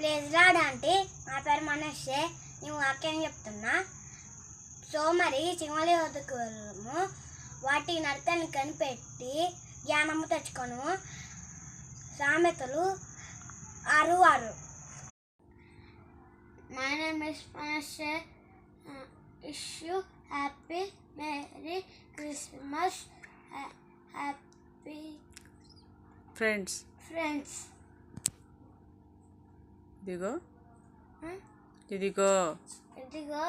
Place రాడా అంటే నా పేరు మనస్సే నేను వాక్యం చెప్తున్నా. సో మరి వద్దకు వెళ్ళము వాటి నడతని కనిపెట్టి జ్ఞానము తెచ్చుకొను. సామెతలు ఆరు ఆరు. మై నేమ్ ఇస్ మనస్సే wish you happy merry Christmas happy friends friends ఇదిగో ఇదిగో ఇదిగో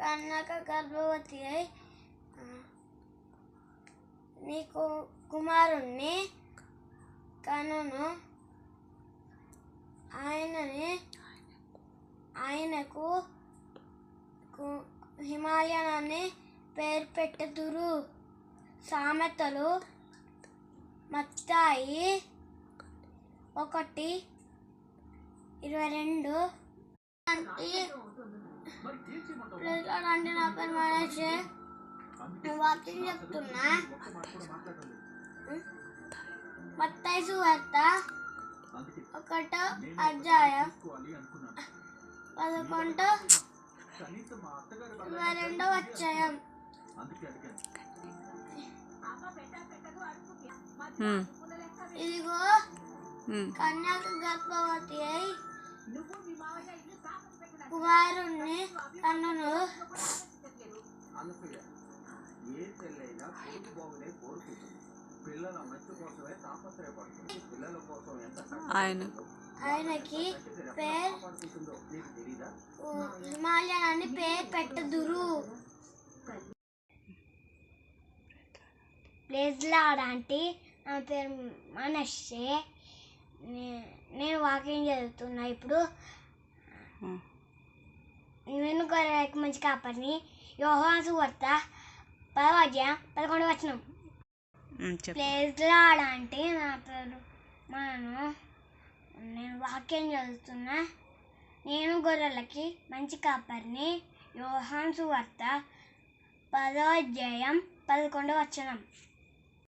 కన్నాక గర్భవతి అయి నీకు కుమారుణ్ణి కనును ఆయనని ఆయనకు హిమాలయన్ అని పేరు పెట్టుదురు. సామెతలు మత్తాయి. ఒకటి ఇరవై రెండు. అంటే నా పేరు నేను వాకింగ్ చెప్తున్నా. మత్తాయి సువార్త ఒకటో అధ్యాయం. పదకొండు ఇరవై రెండో అధ్యాయం. ఇదిగో. కన్యాక గర్భవతి అయి కుమారుణ్ణి కన్నును అనసూయ ఏ చెల్లైనా కొడుకు బాగునే కోరుకుంటుంది. పిల్లల మంచి కోసమే తాపత్రయపడుతుంది. పిల్లల కోసం ఎంత ఆయన ఆయనకి పేరు హిమాలయన్ అని పేరు పెట్టుదురు. ప్లేస్లో అంటే నా పేరు నే- నేను వాకింగ్ చదువుతున్నా. ఇప్పుడు గొర్రెలకు మంచి కాపరిని యోహాన్ సువార్త పదవాద్యం పదకొండు వచ్చినాం ప్లేస్లో అంటే నా పేరు మనను నేను వాక్యం చదువుతున్నా నేను గొర్రెలకి మంచి కాపరిని యోహాన్ సువార్త పదో అధ్యాయం పదకొండు వచనం.